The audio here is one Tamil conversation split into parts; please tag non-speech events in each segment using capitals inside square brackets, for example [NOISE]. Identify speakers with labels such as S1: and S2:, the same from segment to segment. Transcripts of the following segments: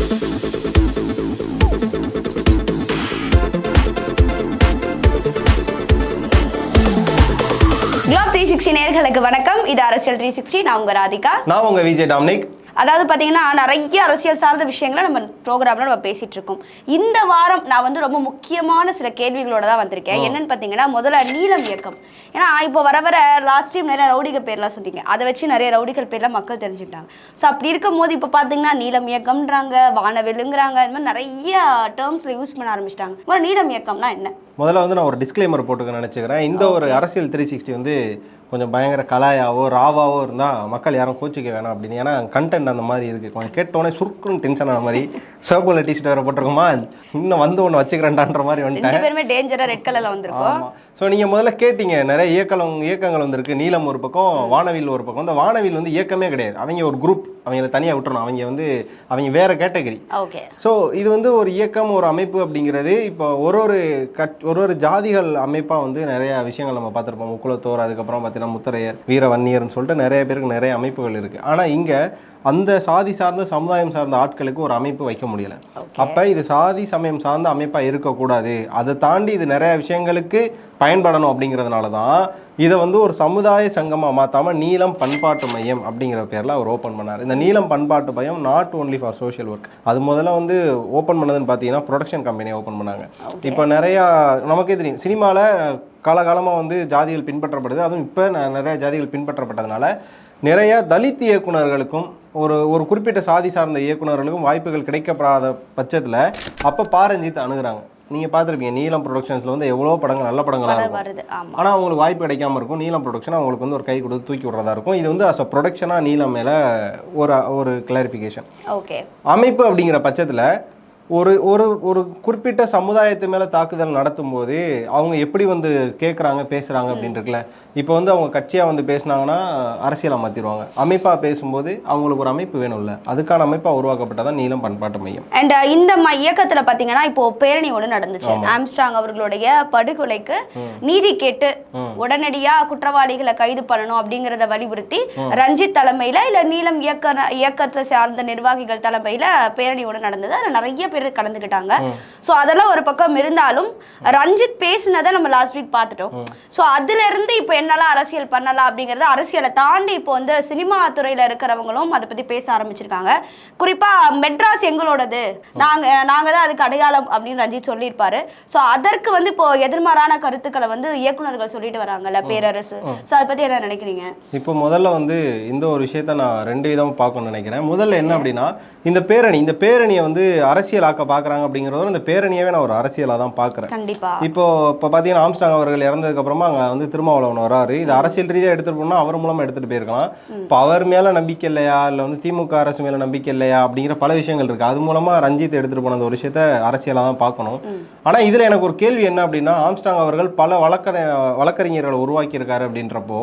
S1: குளோப் த்ரீ சிக்ஸ்டி நேர்களுக்கு வணக்கம். இது அரசியல் த்ரீ சிக்ஸ்டி நான் உங்க ராதிகா.
S2: நான் உங்க விஜய் டாமினிக்.
S1: அதாவது பார்த்தீங்கன்னா நிறைய அரசியல் சார்ந்த விஷயங்களை நம்ம ப்ரோக்ராம்ல நம்ம பேசிட்டு இருக்கோம். இந்த வாரம் நான் வந்து ரொம்ப முக்கியமான சில கேள்விகளோட தான் வந்திருக்கேன். என்னன்னு பார்த்தீங்கன்னா முதல்ல நீலம் இயக்கம். ஏன்னா இப்போ வர வர லாஸ்ட் டைம் நிறைய ரவுடிகள் பேர்லாம் சொன்னீங்க. அதை வச்சு நிறைய ரவுடிகள் பேர்லாம் மக்கள் தெரிஞ்சுக்கிட்டாங்க. ஸோ அப்படி இருக்கும் போது இப்போ பார்த்தீங்கன்னா நீலம் இயக்கம்ன்றாங்க வானவெல்லுங்கிறாங்க. இந்த மாதிரி நிறைய டேர்ம்ஸில் யூஸ் பண்ண ஆரம்பிச்சிட்டாங்க. முதல்ல நீலம் இயக்கம்னா என்ன?
S2: முதல்ல வந்து நான் ஒரு டிஸ்க்ளைமர் போட்டுக்க நினச்சிக்கிறேன். இந்த ஒரு அரசியல் த்ரீ சிக்ஸ்டி வந்து கொஞ்சம் பயங்கர கலாயாவோ ராவாவோ இருந்தால் மக்கள் யாரும் கோச்சிக்க வேணாம் அப்படின்னு. ஏன்னா கண்டென்ட் அந்த மாதிரி இருக்குது கொஞ்சம் கேட்டோடனே சுருக்குன்னு டென்ஷன் ஆன மாதிரி. சிவப்புல டிஷர்ட் வேறு போட்டிருக்கோமா? இன்னும் வந்து ஒன்று வச்சுக்கிறேன்டான்ற மாதிரி வந்துட்டேன்.
S1: ரெண்டு பேருமே டேஞ்சரா ரெட் கலர்ல வந்திருக்கோம்.
S2: ஸோ நீங்கள் முதல்ல கேட்டீங்க நிறைய இயக்கம் இயக்கங்கள் வந்திருக்கு. நீலம் ஒரு பக்கம் வானவில் ஒரு பக்கம். இந்த வானவில் வந்து இயக்கமே கிடையாது. அவங்க ஒரு குரூப் அவங்கள தனியாக விட்டுறணும். அவங்க வந்து அவங்க வேற கேட்டகரி
S1: ஓகே
S2: ஸோ இது வந்து ஒரு இயக்கம் ஒரு அமைப்பு அப்படிங்கிறது இப்போ ஒரு ஒரு கட் ஒரு ஒரு ஜாதிகள் அமைப்பாக வந்து நிறைய விஷயங்கள் நம்ம பார்த்துருப்போம். முக்குளத்தோர் அதுக்கப்புறம் பார்த்தீங்கன்னா முத்தரையர் வீரவன்னியர்னு சொல்லிட்டு நிறைய பேருக்கு நிறைய அமைப்புகள் இருக்குது ஆனால் இங்கே அந்த சாதி சார்ந்த சமுதாயம் சார்ந்த ஆட்களுக்கு ஒரு அமைப்பு வைக்க முடியல. அப்போ இது சாதி சமயம் சார்ந்த அமைப்பாக இருக்கக்கூடாது. அதை தாண்டி இது நிறைய விஷயங்களுக்கு பயன்படணும் அப்படிங்கிறதுனால தான் இதை வந்து ஒரு சமுதாய சங்கமாக மாற்றாம நீலம் பண்பாட்டு மையம் அப்படிங்கிற பேரில் அவர் ஓப்பன் பண்ணார். இந்த நீலம் பண்பாட்டு மையம் not only for social work அது முதல்ல வந்து ஓப்பன் பண்ணதுன்னு பார்த்தீங்கன்னா ப்ரொடக்ஷன் கம்பெனியை ஓப்பன் பண்ணாங்க. இப்போ நிறையா நமக்கே தெரியும். சினிமாவில் காலகாலமாக வந்து ஜாதிகள் பின்பற்றப்படுது. அதுவும் இப்போ நிறைய ஜாதிகள் பின்பற்றப்பட்டதுனால நிறைய தலித் இயக்குனர்களுக்கும் ஒரு ஒரு குறிப்பிட்ட சாதி சார்ந்த இயக்குனர்களுக்கும் வாய்ப்புகள் கிடைக்கப்படாத பட்சத்தில் அப்போ பாரஞ்சித் அணுகுறாங்க. நீங்கள் பார்த்துருப்பீங்க நீலம் ப்ரொடக்ஷன்ஸில் வந்து எவ்வளோ படங்கள் நல்ல படங்களாக இருக்கும். ஆனால் அவங்களுக்கு வாய்ப்பு கிடைக்காம இருக்கும். நீலம் ப்ரொடக்ஷன் அவங்களுக்கு வந்து ஒரு கை கொடுத்து தூக்கி விடுறதா இருக்கும். இது வந்து அஸ் அ ப்ரொடக்ஷனாக நீலம் மேலே ஒரு ஒரு கிளாரிஃபிகேஷன்
S1: ஓகே.
S2: அமைப்பு அப்படிங்கிற பட்சத்தில் ஒரு ஒரு ஒரு குறிப்பிட்ட சமுதாயத்து மேலே தாக்குதல் நடத்தும் போது அவங்க எப்படி வந்து கேட்குறாங்க பேசுகிறாங்க அப்படின்னு இருக்குல்ல இப்போ வந்து அவங்க கட்சியாக வந்து பேசுனாங்கன்னா அரசியலாக மாற்றிடுவாங்க அமைப்பாக பேசும்போது அவங்களுக்கு ஒரு அமைப்பு வேணும்ல. அதுக்கான அமைப்பாக உருவாக்கப்பட்டதான் நீலம் பண்பாட்டு மையம்.
S1: அண்ட் இந்த இயக்கத்துல பாத்தீங்கன்னா இப்போ பேரணி ஒன்று நடந்துச்சு ஆம்ஸ்ட்ராங் அவர்களுடைய படுகொலைக்கு நீதி கேட்டு உடனடியா குற்றவாளிகளை கைது பண்ணணும் அப்படிங்கறத வலியுறுத்தி ரஞ்சித் தலைமையில இல்ல நீலம் இயக்க இயக்கத்தை சார்ந்த நிர்வாகிகள் தலைமையில பேரணி ஒன்று நடந்தது. அதுல நிறைய பேர் கலந்துக்கிட்டாங்க சோ அதெல்லாம் ஒரு பக்கம் இருந்தாலும் ரஞ்சித் பேசினதை நம்ம லாஸ்ட் வீக் பார்த்துட்டோம். சோ அதுல இருந்து இப்போ என்னெல்லாம் அரசியல் பண்ணலாம் அப்படிங்கறது அரசியலை தாண்டி இப்போ வந்து சினிமா துறையில இருக்கிறவங்களும் அதை பத்தி பேச ஆரம்பிச்சிருக்காங்க. குறிப்பா மெட்ராஸ் எங்களோடது. நாங்க நாங்க தான் அதுக்கு அடையாளம் அப்படின்னு ரஞ்சித் சொல்லியிருப்பாரு. ஸோ அதற்கு வந்து இப்போ எதிர்மாறான கருத்துக்களை வந்து இயக்குனர்கள் சொல்லிட்டு வராங்கல்ல பேரரசு. ஸோ அதை பத்தி என்ன நினைக்கிறீங்க?
S2: இப்போ முதல்ல வந்து இந்த ஒரு விஷயத்த நான் ரெண்டு விதமாக பார்க்கணும்னு நினைக்கிறேன். முதல்ல என்ன அப்படின்னா இந்த பேரணி இந்த பேரணியை வந்து அரசியலாக்க பார்க்குறாங்க அப்படிங்கிறத இந்த பேரணியவே நான் ஒரு அரசியலாக தான் பார்க்குறேன்
S1: கண்டிப்பா.
S2: இப்போ இப்போ பார்த்தீங்கன்னா ஆம்ஸ்டாங் அவர்கள் இறந்ததுக்கு அப்புறமா அங்கே வந்து திருமாவளவன் வராரு. இது அரசியல் ரீதியாக எடுத்துட்டு போனா அவர் மூலமா எடுத்துட்டு போயிருக்கலாம். இப்போ அவர் மேல நம்பிக்கை இல்லையா? இல்லை வந்து திமுக அரசு மேல நம்பிக்கை இல்லையா? அப்படிங்கிற பல விஷயங்கள் இருக்கு. அது மூலமா ரஞ்சித் எடுத்துட்டு போன ஒரு விஷயத்த அரசியலாக தான் பார்க்கணும் ஆனா இதுல எனக்கு ஒரு கேள்வி என்ன அப்படின்னா ஆம்ஸ்டாங் அவர்கள் பல வழக்கற வழக்கறிஞர்களை உருவாக்கியிருக்காரு அப்படின்றப்போ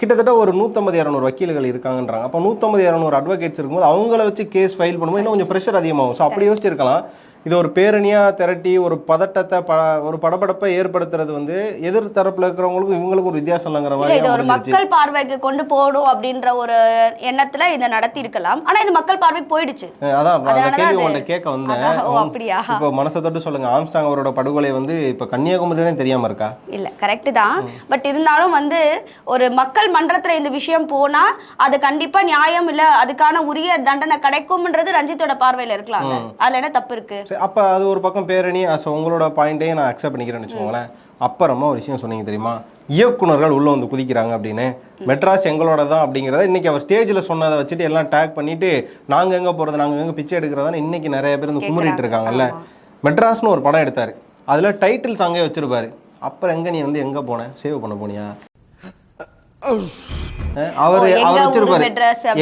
S2: கிட்டத்தட்ட ஒரு நூற்றம்பது இரநூறு வக்கீல்கள் இருக்காங்கன்றாங்க. அப்போ நூற்றம்பது இரநூறு அட்வொகேட்ஸ் இருக்கும்போது அவங்கள வச்சு கேஸ் ஃபைல் பண்ணும்போது இன்னும் கொஞ்சம் ப்ரெஷர் அதிகமாகும். ஸோ அப்படி நினச்சிருக்கலாம் இது ஒரு பேரணியா திரட்டி ஒரு பதட்டத்தை ப ஒரு படபடப்பை ஏற்படுத்துறது வந்து எதிர் தரப்புல இருக்கிறவங்களுக்கும் இவங்களுக்கும் ஒரு வித்தியாசம் இல்லைங்கிற
S1: இல்ல
S2: மாதிரி
S1: இது ஒரு. மக்கள் பார்வைக்கு கொண்டு போகணும் அப்படின்ற ஒரு எண்ணத்துல இதை நடத்தி இருக்கலாம் ஆனா இது மக்கள் பார்வைக்கு போயிடுச்சு.
S2: அதான் அந்த கேள்வி உங்கள்ட்ட கேட்க வந்தேன்.
S1: அப்படியா?
S2: இப்போ மனசை தொட்டு சொல்லுங்க. ஆம்ஸ்டாங் அவரோட படுகொலை வந்து இப்போ கன்னியாகுமரியிலே தெரியாம இருக்கா?
S1: இல்ல கரெக்ட் தான். பட் இருந்தாலும் வந்து ஒரு மக்கள் மன்றத்துல இந்த விஷயம் போனா அது கண்டிப்பா நியாயம் இல்ல அதுக்கான உரிய தண்டனை கிடைக்கும்ன்றது ரஞ்சித்தோட பார்வையில இருக்கலாம் அதுல என்ன தப்பு இருக்கு?
S2: சரி அப்போ அது ஒரு பக்கம் பேரணி அஸ் உங்களோட பாயிண்ட்டையும் நான் அக்செப்ட் பண்ணிக்கிறேன்னு வச்சுக்கோங்களேன். அப்புறமா ஒரு விஷயம் சொன்னீங்க தெரியுமா? இயக்குனர்கள் உள்ள வந்து குதிக்கிறாங்க அப்படின்னு. மெட்ராஸ் எங்களோட தான் அப்படிங்கிறத இன்னைக்கு அவர் ஸ்டேஜில் சொன்னதை வச்சுட்டு எல்லாம் டேக் பண்ணிட்டு நாங்க எங்க போறது நாங்க எங்க பிச்சை எடுக்கிறதான்னு இன்னைக்கு நிறைய பேர் வந்து குமுறிட்டு இருக்காங்கல்ல. மெட்ராஸ்னு ஒரு படம் எடுத்தாரு. அதுல டைட்டில் சாங்கே வச்சிருப்பாரு. அப்புறம் எங்க நீ வந்து எங்க போன? சேவ் பண்ண போனியா? அவர் அவர் வச்சிருப்பாரு.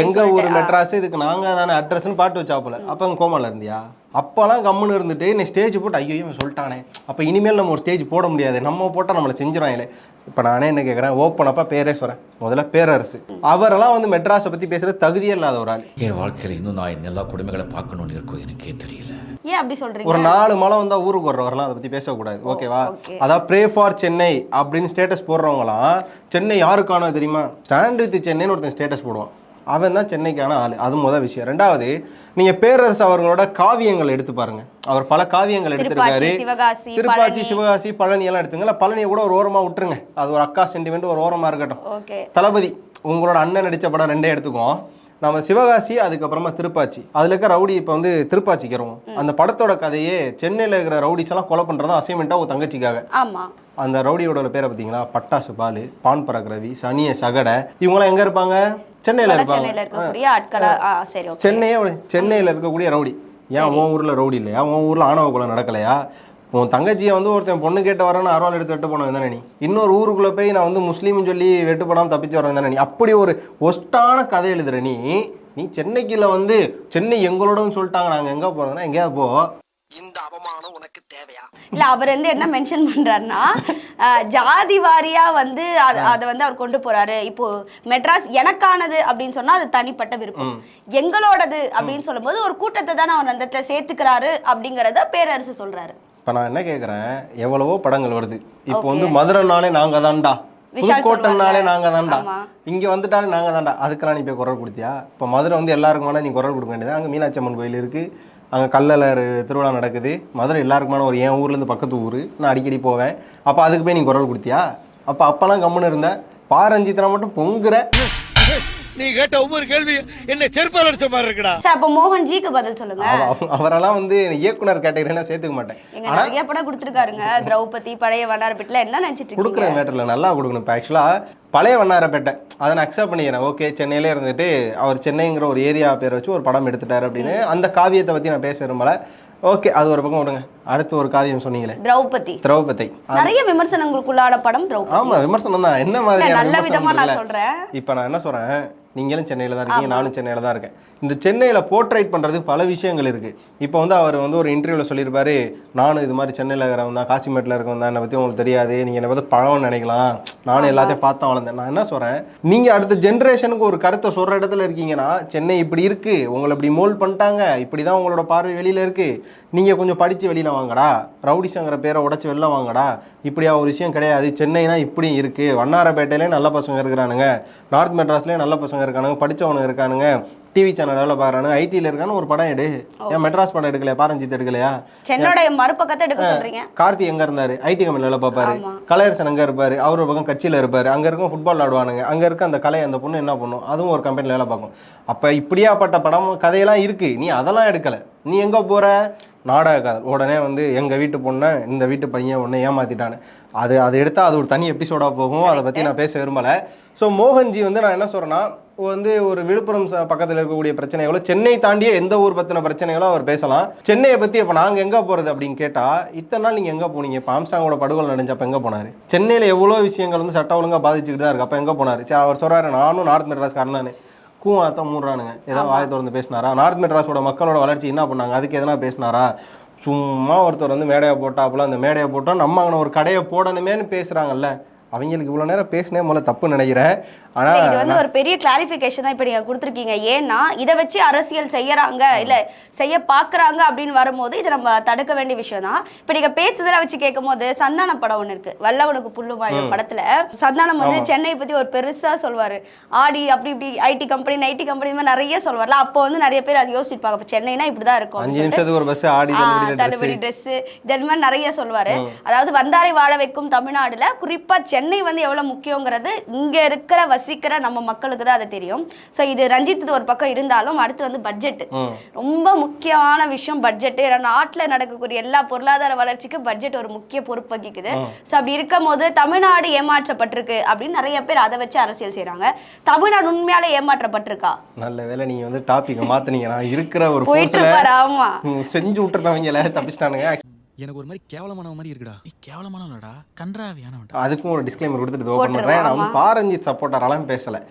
S2: எங்க ஊர். மெட்ராஸ் இதுக்கு நாங்க தானே அட்ரஸ்னு பாட்டு வச்சாப்புல. அப்ப அங்க கோமால இருந்தியா? அப்போலாம் கம்முன்னு இருந்துட்டு நீ ஸ்டேஜ் போட்டு ஐயோ சொல்லிட்டானே. அப்போ இனிமேல் நம்ம ஒரு ஸ்டேஜ் போட முடியாது. நம்ம போட்டால் நம்மளை செஞ்சிருவாங்களே இப்போ நானே என்ன கேட்குறேன் ஓப்பன் அப்பா பேரே சொல்கிறேன் முதல்ல பேரரசு. அவரெல்லாம் வந்து மெட்ராஸை பற்றி பேசுறது தகுதியே இல்லாத ஒரு ஆள்.
S3: என் வாழ்க்கையில் இன்னும் நான் எல்லா கொடுமைகளை பார்க்கணும்னு இருக்கோ எனக்கே தெரியல.
S1: ஏன் அப்படி சொல்றீங்க?
S2: ஒரு நாலு மலை வந்தா ஊருக்கு வர்றவரெல்லாம் அதை பற்றி பேசக்கூடாது. ஓகேவா. அதான் ப்ரே ஃபார் சென்னை அப்படின்னு ஸ்டேட்டஸ் போடுறவங்களாம் சென்னை யாருக்கானது தெரியுமா? ஸ்டாண்ட் வித் சென்னைன்னு ஒருத்தன் ஸ்டேட்டஸ் போடுவான். அவன் தான் சென்னைக்கான ஆள். அது முதல் விஷயம். ரெண்டாவது நீங்க பேரரசு அவர்களோட காவியங்கள் எடுத்து பாருங்க. அவர் பல காவியங்கள் எடுத்திருக்காரு. திருப்பாச்சி சிவகாசி பழனி எல்லாம் எடுத்துங்களா பழனியை கூட ஒரு ஓரமா விட்டுருங்க. அது ஒரு அக்கா சென்டிமெண்ட் ஒரு ஓரமா இருக்கட்டும். தளபதி உங்களோட அண்ணன் நடிச்ச படம் ரெண்டே எடுத்துக்குவோம். நம்ம சிவகாசி அதுக்கப்புறமா திருப்பாச்சி. அதுல இருக்க ரவுடி இப்போ வந்து திருப்பாச்சிக்கு வருவோம் அந்த படத்தோட கதையே சென்னையில இருக்கிற ரவுடிஸ் எல்லாம் கொலை பண்றதா அசைன்மெண்ட்டா ஒரு தங்கச்சிக்காக.
S1: ஆமா.
S2: அந்த ரவுடியோட பேரை பார்த்தீங்களா பட்டாசு பாலு பான் பராக் ரவி சனிய சகடை. இவங்களாம் எங்க இருப்பாங்க? சென்னையில இருப்பாங்க. சென்னையே சென்னையில இருக்கக்கூடிய ரவுடி. ஏன் உன் ஊர்ல ரவுடி இல்லையா? உன் ஊர்ல ஆணவ கொலை நடக்கலையா? உன் தங்கச்சியை வந்து ஒருத்தன் பொண்ணு கேட்டு வரேன்னு அருவாள் எடுத்து வெட்டு போனவன் தானே நீ? இன்னொரு ஊருக்குள்ள போய் நான் வந்து முஸ்லீம்னு சொல்லி வெட்டு போடாம தப்பிச்சு வரேன் தானே நீ? அப்படி ஒரு ஒஸ்டான கதை எழுதுற நீ. நீ சென்னைக்குள்ள வந்து சென்னை எங்களோடன்னு சொல்லிட்டாங்க. நாங்க எங்க போறதுன்னா எங்கேயாவது போ.
S4: இந்த அவமானம் உனக்கு தேவையா?
S1: இல்ல அவர் வந்து என்ன மென்ஷன் பண்றாருன்னா ஜாதி வாரியா வந்து அது அதை வந்து அவர் கொண்டு போறாரு. இப்போ மெட்ராஸ் எனக்கானது அப்படின்னு சொன்னா அது தனிப்பட்ட விருப்பம். எங்களோடது அப்படின்னு சொல்லும்போது ஒரு கூட்டத்தை தானே அவர் அந்த இடத்துல சேர்த்துக்கிறாரு அப்படிங்கறத பேரரசு சொல்றாரு.
S2: இப்போ நான் என்ன கேட்குறேன் எவ்வளவோ படங்கள் வருது. இப்போ வந்து மதுரைனாலே நாங்க தான்டா புதுக்கோட்டைனாலே
S1: சொல்லுவாங்க.
S2: நாங்க தான்டா. இங்க வந்துட்டாலே நாங்க தான்டா அதுக்கெல்லாம் நீ போய் குரல் கொடுத்தியா? இப்போ மதுரை வந்து எல்லாருக்குமான நீ குரல் கொடுக்க வேண்டியது அங்கே மீனாட்சி அம்மன் கோயில் இருக்கு. அங்கே கல்லலர் திருவிழா நடக்குது. மதுரை எல்லாருக்குமான ஒரு என் ஊர்லேருந்து பக்கத்து ஊர். நான் அடிக்கடி போவேன். அப்போ அதுக்கு போய் நீ குரல் கொடுத்தியா? அப்போ அப்போலாம் கம்முன்னு இருந்த. பாரஞ்சித்தனை மட்டும் பொங்குற.
S4: நீ கேட்ட ஒவ்வொரு கேள்வி என்ன செருப்பால் அடிச்ச மாதிரி இருக்குடா.
S1: சார் அப்போ மோகன் ஜிக்கு பதில் சொல்லுங்க.
S2: அவ- அவ- அவரெல்லாம் வந்து இயக்குனர் கேட்டகரினா சேர்த்துக்க மாட்டேன்.
S1: எங்க நிறைய படம் கொடுத்துருக்காருங்க. திரௌபதி பழைய வண்ணாரப்பேட்டில் என்ன நினைச்சிட்டு இருக்கீங்க?
S2: கொடுக்குற மேட்டரில் நல்லா கொடுக்கணும். இப்போ ஆக்சுவலாக பழைய வண்ணாரப்பேட்டை அதை நான் அக்செப்ட் பண்ணிக்கிறேன். ஓகே சென்னையிலே இருந்துட்டு அவர் சென்னைங்கிற ஒரு ஏரியா பேர் வச்சு ஒரு படம் எடுத்துட்டாரு அப்படின்னு அந்த காவியத்தை பற்றி நான் பேச விரும்பல. ஓகே அது ஒரு பக்கம் விடுங்க. அடுத்து ஒரு காவியம் சொன்னீங்களே.
S1: திரௌபதி.
S2: திரௌபதி.
S1: நிறைய விமர்சனங்களுக்குள்ளான படம் திரௌபதி.
S2: ஆமா விமர்சனம் தான். என்ன மாதிரி
S1: நல்ல விதமா நான் சொல்றேன்.
S2: இப்போ நான் என்ன சொல்றேன்? நீங்களும் சென்னையில் தான் இருக்கீங்க நானும் சென்னையில் தான் இருக்கேன். இந்த சென்னையில் போர்ட்ரைட் பண்ணுறதுக்கு பல விஷயங்கள் இருக்குது இப்போ வந்து அவர் வந்து ஒரு இன்டர்வியூவில் சொல்லியிருப்பாரு நானும் இது மாதிரி சென்னையில் இருக்கிறவன் தான் காசிமேட்டில் இருக்கவன் தான் என்னை பற்றி உங்களுக்கு தெரியாது நீங்கள் என்னை பற்றி பழம்னு நினைக்கலாம். நானும் எல்லாத்தையும் பார்த்து வளர்ந்தேன். நான் என்ன சொல்கிறேன் நீங்கள் அடுத்த ஜென்ரேஷனுக்கு ஒரு கருத்தை சொல்கிற இடத்துல இருக்கீங்கன்னா சென்னை இப்படி இருக்குது உங்களை இப்படி மோல்ட் பண்ணிட்டாங்க இப்படி தான் உங்களோட பார்வை வெளியில் இருக்குது நீங்கள் கொஞ்சம் படித்து வெளியில் வாங்கடா ரவுடிஸங்கிற பேரை உடச்சி வெளில வாங்கடா. இப்படியா ஒரு விஷயம் கிடையாது. சென்னைனா இப்படி இருக்குது வண்ணாரப்பேட்டையிலே நல்ல பசங்க இருக்கிறானுங்க. நார்த் மெட்ராஸ்லேயே நல்ல பசங்க இருக்கானுங்க படிச்சவனுங்க இருக்கானுங்க. டிவி சேனல் வேலை பார்க்குறானுங்க ஐடியில் இருக்கான்னு ஒரு படம் எடு. ஏன் மெட்ராஸ் படம் எடுக்கலையா பாரஞ்சித் எடுக்கலையா?
S1: சென்னோட மறுபக்கத்தை எடுக்க சொல்றீங்க?
S2: கார்த்தி எங்க இருந்தாரு? ஐடி கம்பெனில வேலை பார்ப்பாரு. கலையரசன் அங்க இருப்பாரு? அவர் பக்கம் கட்சியில இருப்பாரு. அங்க இருக்கும் ஃபுட்பால் ஆடுவானுங்க. அங்க இருக்க அந்த கலை அந்த பொண்ணு என்ன பண்ணும்? அதுவும் ஒரு கம்பெனில வேலை பார்க்கும். அப்ப இப்படியாப்பட்ட படம் கதையெல்லாம் இருக்கு. நீ அதெல்லாம் எடுக்கல. நீ எங்க போற? நாடக கதை உடனே வந்து எங்க வீட்டு பொண்ணை இந்த வீட்டு பையன் ஒன்று ஏமாத்திட்டான்னு அது அதை எடுத்தா அது ஒரு தனி எபிசோடா போகும். அதை பத்தி நான் பேச விரும்பல. ஸோ மோகன்ஜி வந்து நான் என்ன சொல்றேன்னா வந்து ஒரு விழுப்புரம் ச- பக்கத்துல இருக்கக்கூடிய பிரச்சனைகளோ சென்னை தாண்டிய எந்த ஊர் பத்தின பிரச்சனைகளோ அவர் பேசலாம். சென்னையை பத்தி இப்ப நாங்க எங்க போறது அப்படின்னு கேட்டா இத்தனை நாள் நீங்க எங்க போனீங்க? இப்போ ஆம்ஸ்டாங்கோட படுகொலை நடந்தப்ப எங்க போனாரு? சென்னையில எவ்வளவு விஷயங்கள் வந்து சட்ட ஒழுங்கா பாதிச்சுக்கிட்டு தான் இருக்கு அப்ப எங்க போனாரு? சரி, அவர் சொல்றாரு நானும் நார்த் மெட்ராஸ்காரன் தானே. கூவாத்தான் மூடுறானுங்க. ஏதோ வாயை திறந்து பேசினாரா? நார்த் மெட்ராஸோட மக்களோட வளர்ச்சி என்ன பண்ணாங்க? அதுக்கு எதனா பேசினாரா? சும்மா ஒருத்தர் வந்து மேடையை போட்டாப்புல அந்த மேடையை போட்டோம் நம்ம அங்கே ஒரு கடையை போடணுமேன்னு பேசுறாங்கல்ல. அவங்களுக்கு இவ்வளோ நேரம் பேசினே முதல்ல தப்பு நினைக்கிறேன்.
S1: இல்ல, இது
S2: ஆனால்
S1: வந்து ஒரு பெரிய கிளாரிஃபிகேஷன் தான் இப்போ நீங்க கொடுத்துருக்கீங்க. ஏன்னா இதை வச்சு அரசியல் செய்யறாங்க இல்ல செய்ய பாக்குறாங்க அப்படின்னு வரும்போது இது நம்ம தடுக்க வேண்டிய விஷயம் தான். இப்போ நீங்க பேசுதல வச்சு கேட்கும் போது சந்தானம் படம் ஒன்று இருக்கு. வல்லவனுக்கு புல்லுமாய படத்துல. சந்தானம் வந்து சென்னையை பத்தி ஒரு பெருசா சொல்வாரு. ஆடி அப்படி இப்படி ஐடி கம்பெனி ஐடி கம்பெனி இந்த மாதிரி நிறைய சொல்வார்ல. அப்போ வந்து நிறைய பேர் அது யோசிப்பாங்க. அப்போ சென்னைனா இப்படிதான் இருக்கும்.
S2: அஞ்சு நிமிஷத்துக்கு ஒரு பஸ் ஆடி தள்ளுபடி
S1: தள்ளுபடி
S2: ட்ரெஸ்
S1: ட்ரெஸ் இது மாதிரி நிறைய சொல்வாரு. அதாவது வந்தாரை வாழ வைக்கும் தமிழ்நாடுல குறிப்பா சென்னை வந்து எவ்வளவு முக்கியங்கிறது இங்க இருக்கிற வசிக்கிற நம்ம மக்களுக்கு தான் அது தெரியும். சோ இது ரஞ்சித் இது ஒரு பக்கம் இருந்தாலும் அடுத்து வந்து பட்ஜெட் ரொம்ப முக்கியமான விஷயம் பட்ஜெட் ஏன்னா நாட்டுல நடக்கக்கூடிய எல்லா பொருளாதார வளர்ச்சிக்கும் பட்ஜெட் ஒரு முக்கிய பொறுப்பு வகிக்குது. சோ அப்படி இருக்கும் போது தமிழ்நாடு ஏமாற்றப்பட்டிருக்கு அப்படின்னு நிறைய பேர் அதை வச்சு அரசியல் செய்றாங்க. தமிழ்நாடு உண்மையாலே ஏமாற்றப்பட்டிருக்கா?
S2: நல்ல வேளை நீங்க வந்து டாபிக்கை மாத்துனீங்க. நான் இருக்கிற ஒரு
S1: போயிட்டு
S2: ஃபோர்ஸ்ல
S1: இருப்பாரு ஆமா
S2: செஞ்சு விட்டுருப்பவங்கள தப்பிச்சிட்டானுங்க.
S5: எனக்கு ஒரு மாதிரி கேவலமான மாதிரி இருக்குடா. நீ கேவலமானவனடா. கன்றாவியானவன்டா.
S2: அதுக்கும் ஒரு டிஸ்க்ளைமர் கொடுத்துட்டு நான் வந்து. பாரஞ்சித் சப்போர்ட்டரெல்லாம் பேசல.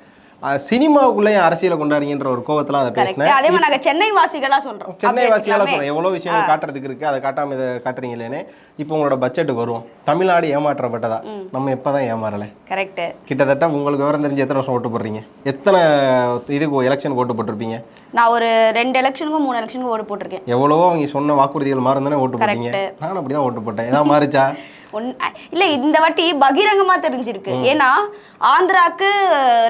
S2: சினிமாவுக்குள்ளே அரசியலை கொண்டாடுங்கன்ற ஒரு கோவத்தில் அதை பேசினேன்.
S1: அதே மாதிரி நாங்க சென்னை வாசிகளா சொல்றோம்
S2: சென்னை வாசிகளாக. சொல்கிறேன் எவ்வளோ விஷயங்கள் காட்டுறதுக்கு இருக்குது அதை காட்டாமல் இதை காட்டுறீங்களேன்னு இப்போ உங்களோட பட்ஜெட்டுக்கு வருவோம் தமிழ்நாடு ஏமாற்றப்பட்டதா? நம்ம எப்போ தான் ஏமாறலை?
S1: கரெக்ட்
S2: கிட்டத்தட்ட உங்களுக்கு விவரம் தெரிஞ்சு எத்தனை வருஷம் ஓட்டு போடுறீங்க? எத்தனை இதுக்கு எலெக்ஷன் ஓட்டு போட்டிருப்பீங்க?
S1: நான் ஒரு ரெண்டு எலெக்ஷனுக்கும் மூணு எலெக்ஷனுக்கும் ஓட்டு போட்டிருக்கேன்.
S2: எவ்வளவோ அவங்க சொன்ன வாக்குறுதிகள் மாறுந்தானே ஓட்டு போட்டீங்க. நான் அப்படி தான் ஓட்டு போட்டேன். ஏதாவது மாறிச்சா? [LAUGHS]
S1: ஒன் இல்ல இந்த வாட்டி பகிரங்கமா தெரிஞ்சிருக்கு. ஏன்னா ஆந்திராக்கு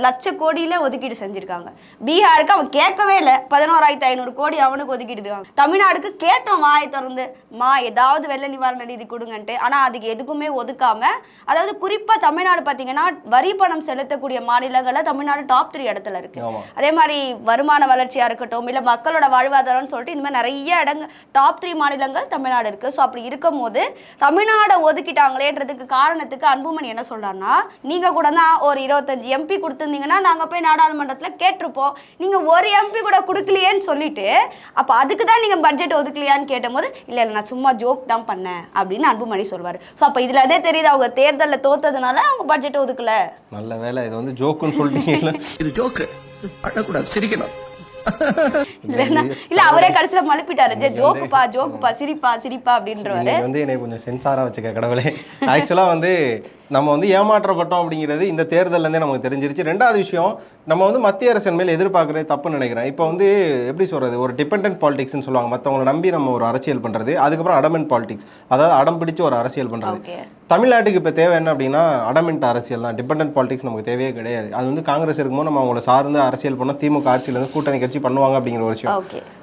S1: லட்ச கோடியில ஒதுக்கீடு செஞ்சிருக்காங்க. பீகாருக்கு அவன் கேட்கவே இல்லை. பதினோராயிரத்தி ஐநூறு கோடி அவனுக்கு ஒதுக்கீடு இருக்காங்க. தமிழ்நாடுக்கு கேட்டோம் வாயை திறந்து. மா ஏதாவது வெள்ள நிவாரண நிதி கொடுங்கன்ட்டு. ஆனா அதுக்கு எதுக்குமே ஒதுக்காம அதாவது குறிப்பா தமிழ்நாடு பாத்தீங்கன்னா வரி பணம் செலுத்தக்கூடிய மாநிலங்கள்ல தமிழ்நாடு டாப் த்ரீ இடத்துல இருக்கு. அதே மாதிரி வருமான வளர்ச்சியா இருக்கட்டும் இல்ல மக்களோட வாழ்வாதாரம்னு சொல்லிட்டு இந்த மாதிரி நிறைய இடங்கள் டாப் த்ரீ மாநிலங்கள் தமிழ்நாடு இருக்கு. ஸோ அப்படி இருக்கும் போது தமிழ்நாடை ஒதுக்கிட்டாங்களேன்றதுக்கு காரணத்துக்கு அன்புமணி என்ன சொல்றாருன்னா நீங்க கூட தான் ஒரு இருபத்தஞ்சு எம்பி கொடுத்துருந்தீங்கன்னா நாங்க போய் நாடாளுமன்றத்துல கேட்டிருப்போம். நீங்க ஒரு எம்பி கூட கொடுக்கலையேன்னு சொல்லிட்டு அப்ப அதுக்கு தான் நீங்க பட்ஜெட் ஒதுக்கலையான்னு கேட்டபோது இல்ல இல்ல நான் சும்மா ஜோக் தான் பண்ணேன் அப்படின்னு அன்புமணி சொல்வாரு. ஸோ அப்ப இதுல அதே தெரியுது அவங்க தேர்தலில் தோத்ததுனால அவங்க பட்ஜெட் ஒதுக்கல.
S2: நல்ல வேலை இது வந்து ஜோக்குன்னு சொல்லிட்டீங்கல்ல.
S4: இது ஜோக்கு அழக்கூடாது சிரிக்கணும்.
S1: இல்ல அவரே கடைசியில மழுப்பிட்டாரு. ஜே ஜோக்குப்பா ஜோக்குப்பா சிரிப்பா சிரிப்பா அப்படின்றவாரு.
S2: வந்து என்னை கொஞ்சம் சென்சாராக வச்சுக்க கடவுளே. [LAUGHS] ஆக்சுவலாக வந்து நம்ம வந்து ஏமாற்றப்பட்டோம் அப்படிங்கிறது இந்த தேர்தல்லேருந்தே நமக்கு தெரிஞ்சிருச்சு. ரெண்டாவது விஷயம் நம்ம வந்து மத்திய அரசின் மேல் எதிர்பார்க்குறது தப்புன்னு நினைக்கிறேன். இப்போ வந்து எப்படி சொல்கிறது ஒரு டிபெண்டன்ட் பாலிடிக்ஸ்னு சொல்லுவாங்க. மற்றவங்களை நம்பி நம்ம ஒரு அரசியல் பண்ணுறது அதுக்கப்புறம் அடமெண்ட் பாலிடிக்ஸ் அதாவது அடம் பிடிச்சு ஒரு அரசியல் பண்ணுறது தமிழ்நாட்டுக்கு இப்போ தேவை என்ன அப்படின்னா அடமெண்ட் அரசியல் தான். டிபெண்டன்ட் பாலிடிக்ஸ் நமக்கு தேவையே கிடையாது. அது வந்து காங்கிரஸ் இருக்கும்போது நம்ம அவங்கள சார்ந்து அரசியல் பண்ணோம். திமுக ஆட்சியிலேருந்து கூட்டணி கட்சி பண்ணுவாங்க அப்படிங்கிற ஒரு விஷயம்.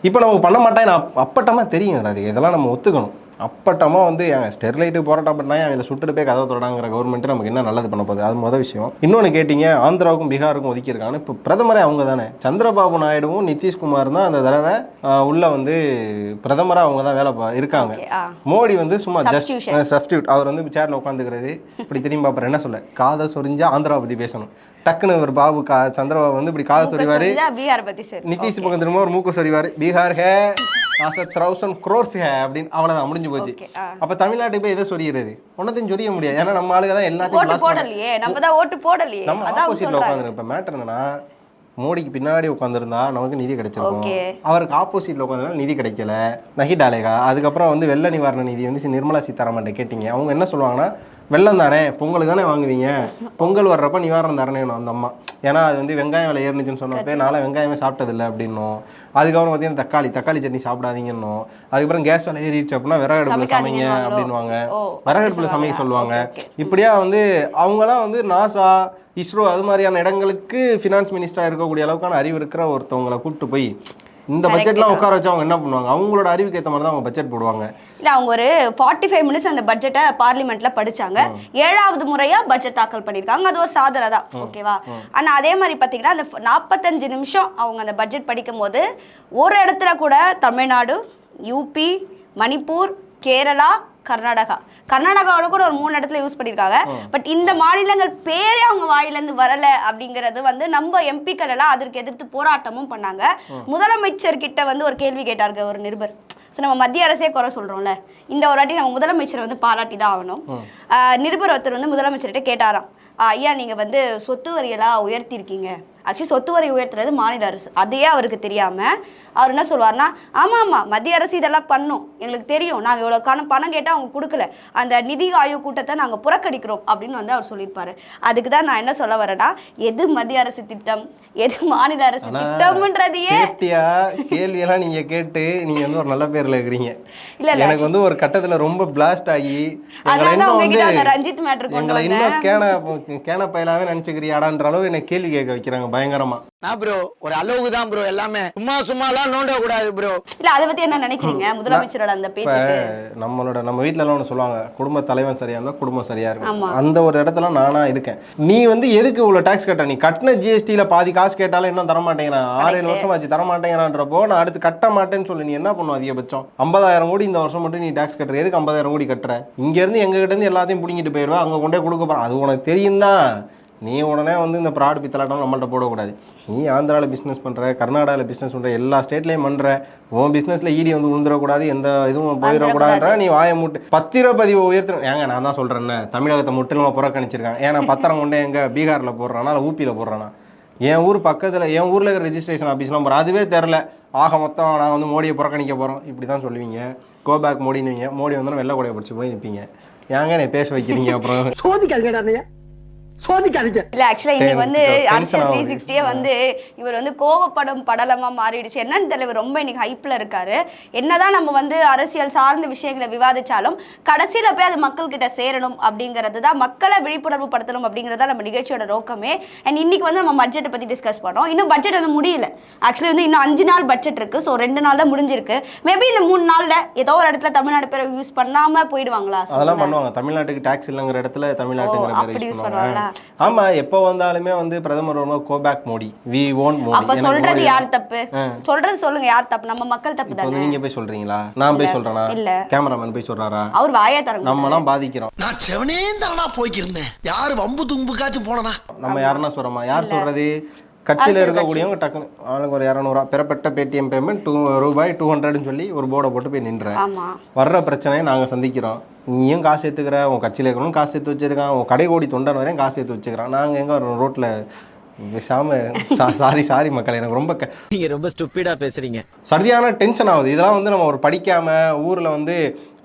S2: இப்போ நமக்கு பண்ண மாட்டேன் நான் அப்பட்டமாக தெரியும். அது இதெல்லாம் நம்ம ஒத்துக்கணும். அப்பட்டமாக வந்து எங்க ஸ்டெர்லைட்டு போராட்டம் பண்ணா அவங்கள சுட்டுட்டு போய் கதவை தொடடாங்கிற கவர்மெண்ட் நமக்கு என்ன நல்லது பண்ண போகுது? அது மொதல் விஷயம். இன்னொன்று கேட்டிங்க ஆந்திராவுக்கும் பீகாருக்கும் ஒதுக்கியிருக்காங்க இப்போ பிரதமரே அவங்க தானே சந்திரபாபு நாயுடுவும் நிதிஷ்குமார் தான் அந்த தடவை உள்ள வந்து பிரதமராக அவங்க தான் வேலை பா- இருக்காங்க. மோடி வந்து சும்மா ஜஸ்ட். சப்ஸ்டியூட் அவர் வந்து சேர்ல உட்காந்துக்கிறது. இப்படி திரும்பி பார்ப்பாரு. என்ன சொல்ல? காதை சொரிஞ்சா ஆந்திரா பத்தி பேசணும். டக்குன்னு ஒரு பாபு கா சந்திரபாபு வந்து இப்படி காதை சொரிவாரு
S1: பீகார் பத்தி சரி.
S2: நிதிஷ் பக்கம் திரும்ப ஒரு மூக்கு சொரிவாரு. பீகார் ஹே ஆச தௌசண்ட் க்ரோர்ஸ் ஹே அப்படின்னு அவ்வளவுதான் முடிஞ்சு போச்சு. அப்ப தமிழ்நாட்டுக்கு போய் எதை சொரியிறது ஒன்னத்தையும் சொரிய முடியாது. ஏன்னா நம்ம ஆளுங்க தான் எல்லாத்தையும்
S1: போடலையே. நம்ம தான் ஓட்டு போடலையே.
S2: நம்ம ஆப்போசிட்ல இப்ப மேட்டர் என்னன்னா மோடிக்கு பின்னாடி உட்காந்துருந்தா நமக்கு நிதி கிடைச்சிருக்கும். அவருக்கு ஆப்போசிட்ல உட்காந்துனால நிதி கிடைக்கல. நகி டாலேகா அதுக்கப்புறம் வந்து வெள்ள நிவாரண நிதி வந்து நிர்மலா சீதாராமன் கேட்டீங்க. அவங்க என்ன சொல்லுவாங்கன்னா வெள்ளம் தானே? பொங்கலுக்கு தானே வாங்குவீங்க? பொங்கல் வர்றப்ப நிவாரணம் தரணும் அந்த அம்மா. ஏன்னா அது வந்து வெங்காயம் விலை ஏறுனுச்சுன்னு சொன்னப்பே நாளை வெங்காயமே சாப்பிட்டதில்ல அப்படின்னும். அதுக்கப்புறம் பார்த்தீங்கன்னா தக்காளி தக்காளி சட்னி சாப்பிடாதீங்கன்னும். அதுக்கப்புறம் கேஸ் விலை ஏறிடுச்சு அப்படின்னா விறகு அடுப்புல சமைங்க? அப்படின்வாங்க
S1: ஓ,
S2: விறகு
S1: அப்படி
S2: அடுப்புல சமைக்க சொல்லுவாங்க. இப்படியா வந்து அவங்களாம் வந்து நாசா இஸ்ரோ அது மாதிரியான இடங்களுக்கு ஃபினான்ஸ் மினிஸ்டரா இருக்கக்கூடிய அளவுக்கான அறிவு இருக்கிற ஒருத்தவங்களை கூப்பிட்டு போய் இந்த பட்ஜெட்லாம். உட்கார வச்சு அவங்க என்ன பண்ணுவாங்க? அவங்களோட அறிவுக்கு ஏற்ற மாதிரி தான் அவங்க பட்ஜெட் போடுவாங்க.
S1: இல்ல அவங்க ஒரு ஃபார்ட்டி ஃபைவ் மினிட்ஸ் அந்த பட்ஜெட்டை பார்லிமெண்ட்ல படிச்சாங்க. ஏழாவது முறையா பட்ஜெட் தாக்கல் பண்ணியிருக்காங்க அது ஒரு சாதனை தான். ஓகேவா? ஆனா அதே மாதிரி பாத்தீங்கன்னா அந்த நாற்பத்தஞ்சு நிமிஷம் அவங்க அந்த பட்ஜெட் படிக்கும் போது ஒரு இடத்துல கூட தமிழ்நாடு யூபி மணிப்பூர் கேரளா கர்நாடகா. கர்நாடகாவோட கூட ஒரு மூணு இடத்துல யூஸ் பண்ணியிருக்காங்க பட் இந்த மாநிலங்கள் பேரே அவங்க வாயிலேருந்து வரல அப்படிங்கிறது வந்து நம்ம எம்பிக்கள் எல்லாம் அதற்கு எதிர்த்து போராட்டமும் பண்ணாங்க. முதலமைச்சர் கிட்ட வந்து ஒரு கேள்வி கேட்டாருங்க ஒரு நிருபர். ஸோ நம்ம மத்திய அரசே குறை சொல்கிறோம்ல இந்த ஒரு வாட்டி நம்ம முதலமைச்சரை வந்து பாராட்டி தான் ஆகணும். நிருபர் ஒருத்தர் வந்து முதலமைச்சர்கிட்ட கேட்டாராம். ஐயா நீங்கள் வந்து சொத்து வரியெல்லாம் உயர்த்தியிருக்கீங்க ஆக்சுவலி சொத்து வரி உயர்த்துறது மாநில அரசு. அதையே அவருக்கு தெரியாமல் அவர் என்ன சொல்வார்னா ஆமாம் ஆமாம் மத்திய அரசு இதெல்லாம் பண்ணும். எங்களுக்கு தெரியும். நாங்கள் இவ்வளோ பணம் பணம் கேட்டால் அவங்க கொடுக்கல. அந்த நிதி ஆயோக் கூட்டத்தை நாங்கள் புறக்கணிக்கிறோம். அப்படின்னு வந்து அவர் சொல்லியிருப்பாரு. அதுக்கு தான் நான் என்ன சொல்ல வரேன்னா எது மத்திய அரசு திட்டம்? எது மாநில அரசு திட்டம்ன்றதையே
S2: கேள்வியெல்லாம் நீங்க கேட்டு நீங்க வந்து ஒரு நல்ல பேர்ல இருக்கிறீங்க.
S1: இல்ல, இல்ல.
S2: எனக்கு வந்து ஒரு கட்டத்துல ரொம்ப பிளாஸ்ட் ஆகி
S1: ரஞ்சித் வந்தேன்.
S2: கேன கேன பயலாவே நினைச்சுக்கிறியாடான்ற அளவு என்ன கேள்வி கேட்க வைக்கிறாங்க. பயங்கரமா.
S6: நான் ப்ரோ ஒரு அளவுக்கு தான் ப்ரோ எல்லாமே. சும்மா சும்மாலாம் நோண்ட கூடாது ப்ரோ
S1: இல்ல அதை பத்தி என்ன நினைக்கிறீங்க? முதலமைச்சரோட அந்த பேச்சுக்கு?
S2: நம்மளோட நம்ம வீட்ல எல்லாம் ஒன்று சொல்லுவாங்க குடும்ப தலைவன் சரியா இருந்தா குடும்பம் சரியா இருக்கும். அந்த ஒரு இடத்துல நானா இருக்கேன். நீ வந்து எதுக்கு இவ்வளவு டாக்ஸ் கட்ட நீ கட்டின ஜிஎஸ்டில பாதி காசு கேட்டாலும் இன்னும் தர மாட்டேங்கிறான் ஆறு ஏழு வருஷம் ஆச்சு தர மாட்டேங்கிறான்றப்போ நான் அடுத்து கட்ட மாட்டேன்னு சொல்லி. நீ என்ன பண்ணுவ அதிகபட்சம்? ஐம்பதாயிரம் கோடி இந்த வருஷம் மட்டும் நீ டாக்ஸ் கட்டுற. எதுக்கு ஐம்பதாயிரம் கோடி கட்டுற? இங்க இருந்து எங்க கிட்ட இருந்து எல்லாத்தையும் பிடிங்கிட்டு போயிடுவேன் அங்க கொண்டே கொடுக்க போறான் அது உனக்கு தெரியும் தான் நீ உடனே வந்து இந்த ப்ராட் பித்தலாட்டம் நம்மள்ட்ட போடக்கூடாது. நீ ஆந்திராவில் பிஸ்னஸ் பண்ணுற கர்நாடகாவில் பிஸ்னஸ் பண்ணுற எல்லா ஸ்டேட்லேயும் பண்ணுற உன் பிஸ்னஸில் ஈடி வந்து விழுந்துடக்கூடாது எந்த இதுவும் போயிடக்கூடாதுன்ற நீ வாயை மூட்டு பத்திரப்பதிவு உயர்த்தணும் ஏங்க நான் தான் சொல்கிறேன்னே தமிழகத்தை முற்றிலுமா புறக்கணிச்சிருக்காங்க. ஏன்னா பத்திரம் கொண்டே எங்கே பீகாரில் போடுறானா இல்லை ஊப்பியில் போடுறானா? என் ஊர் பக்கத்தில் என் ஊரில் இருக்கிற ரெஜிஸ்ட்ரேஷன் ஆஃபீஸ்லாம் போகிறேன் அதுவே தெரில ஆக மொத்தம் நான் வந்து மோடியை புறக்கணிக்க போகிறோம் இப்படி தான் சொல்லுவீங்க. கோ பேக் மோடினுவீங்க மோடி வந்து வெள்ளை கொடையை பிடிச்சி போய் நிற்பீங்க ஏங்க என்னை பேச வைக்கிறீங்க அப்புறம்?
S6: சோதிக்காதீங்க சோதிக்காதீங்க.
S1: இல்ல ஆக்சுவலா இன்னைக்கு வந்து அரசியல் த்ரீ. சிக்ஸ்டியே வந்து இவர் வந்து கோவப்படும் படலமா மாறிடுச்சு. என்னன்னு தெரியல இவர் ரொம்ப இன்னைக்கு ஹைப்ல இருக்காரு. என்னதான் நம்ம வந்து அரசியல் சார்ந்த விஷயங்களை விவாதிச்சாலும் கடைசியில போய் அது மக்கள் கிட்ட சேரணும் அப்படிங்கிறது தான் மக்களை விழிப்புணர்வு படுத்தணும் அப்படிங்கிறது நம்ம நிகழ்ச்சியோட நோக்கமே. அண்ட் இன்னைக்கு வந்து நம்ம பட்ஜெட்டை பத்தி டிஸ்கஸ் பண்ணோம். இன்னும் பட்ஜெட் வந்து முடியல. ஆக்சுவலி வந்து இன்னும் அஞ்சு நாள் பட்ஜெட் இருக்கு. ஸோ ரெண்டு நாள் தான் முடிஞ்சிருக்கு. மேபி இந்த மூணு நாள்ல ஏதோ ஒரு இடத்துல தமிழ்நாடு பேரை யூஸ் பண்ணாம போயிடுவாங்களா?
S2: அதெல்லாம் பண்ணுவாங்க. தமிழ்நாட்டுக்கு டாக்ஸ் இல்லைங்கிற இடத்துல பேரை
S1: அப்படி
S2: யூஸ்
S1: பண்ணுவாங்களா?
S2: ஆமா எப்போ வந்தாலுமே வந்து பிரதமர் வரும்போது go back Modi we want Modi.
S1: அப்ப சொல்றது யார் தப்பு? சொல்றது சொல்லுங்க யார் தப்பு? நம்ம மக்கள் தப்பு தானே.
S2: நீங்க போய் சொல்றீங்களா? நான் போய் சொல்றேனா?
S1: இல்ல.
S2: கேமராமேன் போய் சொல்றாரா?
S1: அவர் வாயா தரங்க
S2: நம்மலாம் பாதிக்கிறோம்.
S4: நான் செவனே தானா போய்க்கிருந்தேன். யாரு வம்பு தும்புக்காச்சும் போனனா?
S2: நம்ம யாருன்னா சொல்றோமா? யார் சொல்றது? கட்சியில் இருக்கக்கூடியவங்க டக்குனு ஆளுக்கு ஒரு இரநூறுவா பெறப்பட்ட பேடிஎம் பேமெண்ட் டூ ரூபாய் டூ ஹண்ட்ரட்னு சொல்லி ஒரு போர்டை போட்டு போய் நின்றேன் வர்ற பிரச்சனையை நாங்கள் சந்திக்கிறோம். நீயும் காசு எடுத்துக்கிற உன் கட்சியில் இருக்கிறவனும் காசு எடுத்து வச்சிருக்கான் உன் கடை கோடி தொண்டன் வரையும் காசு எடுத்து வச்சுக்கிறான். நாங்கள் எங்கே வரோம் ரோட்டில் பேசாம சாரி சாரி மக்கள் எனக்கு ரொம்ப க-
S5: நீங்க ரொம்ப ஸ்டூப்பிடா பேசுறீங்க.
S2: சரியான டென்ஷன் ஆகுது. இதெல்லாம் வந்து நம்ம ஒரு படிக்காம ஊரில் வந்து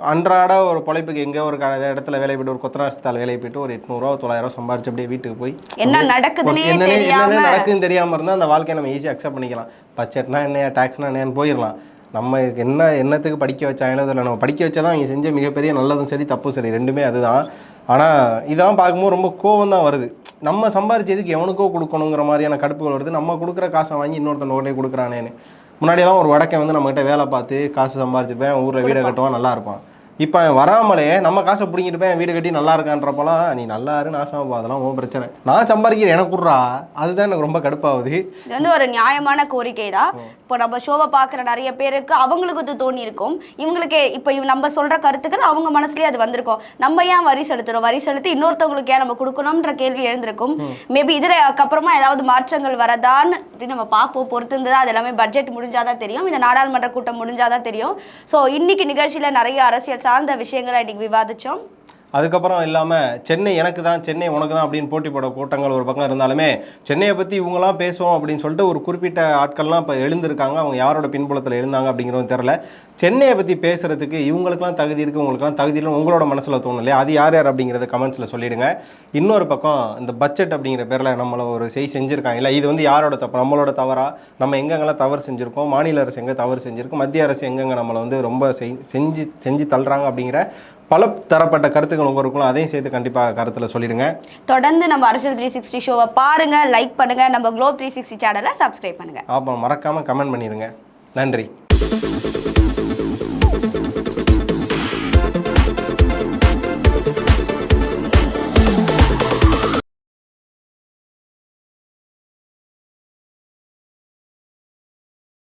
S2: அன்றாட ஒரு பொழைப்புக்கு எங்கேயோ ஒரு க- இடத்துல வேலை போயிட்டு ஒரு கொத்தனாசத்தால் வேலை போயிட்டு ஒரு எட்நூறுவா தொள்ளாயிரம் சம்பாரிச்சு அப்படியே வீட்டுக்கு போய்
S1: என்ன நடக்குதுன்னே
S2: என்னென்ன நடக்குதுன்னு தெரியாம இருந்தால் அந்த வாழ்க்கையை நம்ம ஈஸியாக அக்செப்ட் பண்ணிக்கலாம். பட்ஜெட்னா என்னையா டேக்ஸ்னா என்னன்னு போயிடலாம். நம்ம இதுக்கு என்ன என்னத்துக்கு படிக்க வச்சாங்கன்னு தெரியல நம்ம படிக்க வச்சா தான் இங்கே செஞ்ச மிகப்பெரிய நல்லதும் சரி தப்பும் சரி ரெண்டுமே அதுதான். ஆனால் இதெல்லாம் பார்க்கும்போது ரொம்ப கோவம் தான் வருது. நம்ம சம்பாரிச்சதுக்கு எவனுக்கோ கொடுக்கணுங்கிற மாதிரியான கடுப்புகள் வருது. நம்ம கொடுக்குற காசை வாங்கி இன்னொருத்தன் உடனே கொடுக்குறானேன்னு. முன்னாடியெல்லாம் ஒரு வடக்கன் வந்து நம்மகிட்ட வேலை பார்த்து காசு சம்பாரிச்சுப்பேன் ஊரில் வீடை கட்டுவான் நல்லா இருப்பான். இப்போ வராமலே நம்ம காசை பிடிங்கிட்டு போய் வீடு கட்டி நல்லா இருக்கான்றப்பலாம் நீ நல்லா இரு நாசமா அதெல்லாம் உன் பிரச்சனை. நான் சம்பாதிக்கிறேன் எனக்கு விட்றா அதுதான் எனக்கு ரொம்ப கடுப்பாகுது.
S1: இது வந்து ஒரு நியாயமான கோரிக்கை தான். இப்போ நம்ம ஷோவை பார்க்குற நிறைய பேருக்கு அவங்களுக்கு இது தோணி இருக்கும். இவங்களுக்கு இப்போ நம்ம சொல்ற கருத்துக்கள் அவங்க மனசுலயே அது வந்திருக்கும். நம்ம ஏன் வரி செலுத்துறோம்? வரி செலுத்தி இன்னொருத்தவங்களுக்கு ஏன் நம்ம கொடுக்கணும்ன்ற கேள்வி எழுந்திருக்கும். மேபி இதுல அப்புறமா ஏதாவது மாற்றங்கள் வரதான்னு அப்படி நம்ம பார்ப்போம். பொறுத்திருந்ததா அது எல்லாமே பட்ஜெட் முடிஞ்சாதான் தெரியும். இந்த நாடாளுமன்ற கூட்டம் முடிஞ்சாதான் தெரியும். ஸோ இன்னைக்கு நிகழ்ச்சியில நிறைய அரசியல் சார்ந்த விஷயங்களை இன்னைக்கு விவாதிச்சோம்.
S2: அதுக்கப்புறம் இல்லாமல் சென்னை எனக்கு தான் சென்னை உனக்கு தான் அப்படின்னு போட்டி போட கூட்டங்கள் ஒரு பக்கம் இருந்தாலுமே சென்னையை பற்றி இவங்களாம் பேசுவோம் அப்படின்னு சொல்லிட்டு ஒரு குறிப்பிட்ட ஆட்கள்லாம் இப்போ எழுந்திருக்காங்க. அவங்க யாரோட பின்புலத்தில் எழுந்தாங்க அப்படிங்கிறது தெரில சென்னையை பற்றி பேசுறதுக்கு இவங்களுக்குலாம் தகுதி இருக்குது உங்களுக்குலாம் தகுதி இல்லை உங்களோட மனசில் தோணும் இல்லையா? அது யார் யார் அப்படிங்கிறத கமெண்ட்ஸில் சொல்லிடுங்க. இன்னொரு பக்கம் இந்த பட்ஜெட் அப்படிங்கிற பேரில் நம்மளை ஒரு செய் செஞ்சுருக்காங்க இல்லை இது வந்து யாரோட தப்பு? நம்மளோட தவறா? நம்ம எங்கெங்கெல்லாம் தவறு செஞ்சுருக்கோம்? மாநில அரசு எங்கே தவறு செஞ்சுருக்கு? மத்திய அரசு எங்கெங்கே நம்மளை வந்து ரொம்ப செஞ்சு செஞ்சு தள்ளுறாங்க அப்படிங்கிற பல தரப்பட்ட கருத்துக்கள் உங்களுக்குள்ள அதையும் சேர்த்து கண்டிப்பாக கருத்தில் சொல்லிடுங்க.
S1: தொடர்ந்து நம்ம அரசியல் த்ரீ சிக்ஸ்டி ஷோவை பாருங்க லைக் பண்ணுங்க நம்ம குளோப் த்ரீ சிக்ஸ்டி சேனலை சப்ஸ்கிரைப் பண்ணுங்க.
S2: அப்புறம் மறக்காமல் கமெண்ட் பண்ணிடுங்க. நன்றி.